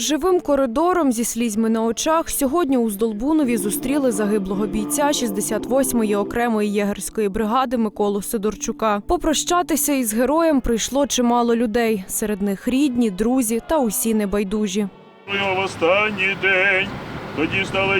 Живим коридором зі слізьми на очах сьогодні у Здолбунові зустріли загиблого бійця 68-ї окремої єгерської бригади Миколу Сидорчука. Попрощатися із героєм прийшло чимало людей. Серед них рідні, друзі та усі небайдужі. в останній день. Тоді стали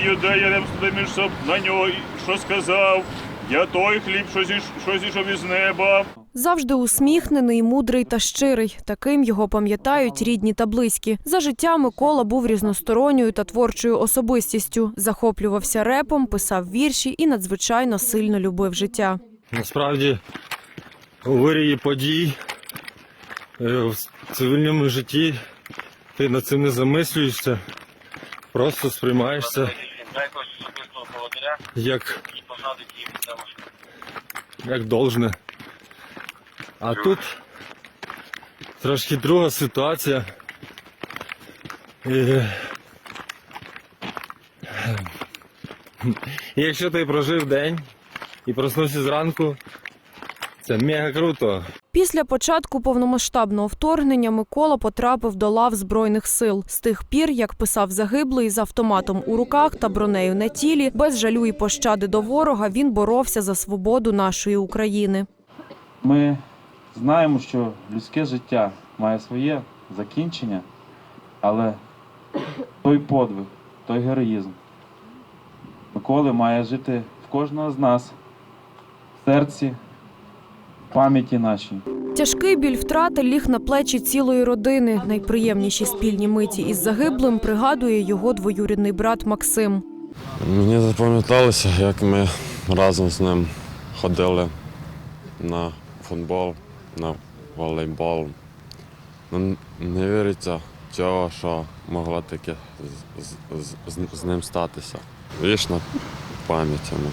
ремстити між на нього, що сказав, я той хліб, що, зіш, що зійшов із неба. Завжди усміхнений, мудрий та щирий. Таким його пам'ятають рідні та близькі. За життя Микола був різносторонньою та творчою особистістю. Захоплювався репом, писав вірші і надзвичайно сильно любив життя. Насправді, у вирії подій е, в цивільному житті ти над цим не замислюєшся, просто сприймаєш це як, як должне. А тут трошки друга ситуація. І... І якщо ти прожив день і проснувся зранку, це мега круто. Після початку повномасштабного вторгнення Микола потрапив до лав збройних сил. З тих пір, як писав загиблий з автоматом у руках та бронею на тілі, без жалю і пощади до ворога, він боровся за свободу нашої України. Ми знаємо, що людське життя має своє закінчення, але той подвиг, той героїзм Миколи має жити в кожного з нас, в серці, пам'яті нашій. Тяжкий біль втрати ліг на плечі цілої родини. Найприємніші спільні миті із загиблим пригадує його двоюрідний брат Максим. Мені запам'яталося, як ми разом з ним ходили на футбол, на волейбол. Ну, не віриться цього, що могло таке з, з, з, з ним статися. Вічна пам'ять йому.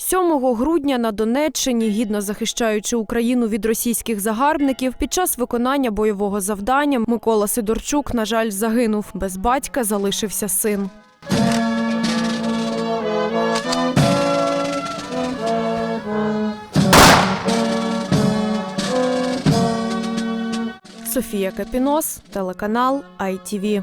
7 грудня на Донеччині, гідно захищаючи Україну від російських загарбників, під час виконання бойового завдання Микола Сидорчук, на жаль, загинув. Без батька залишився син. Софія Капінос, телеканал ITV.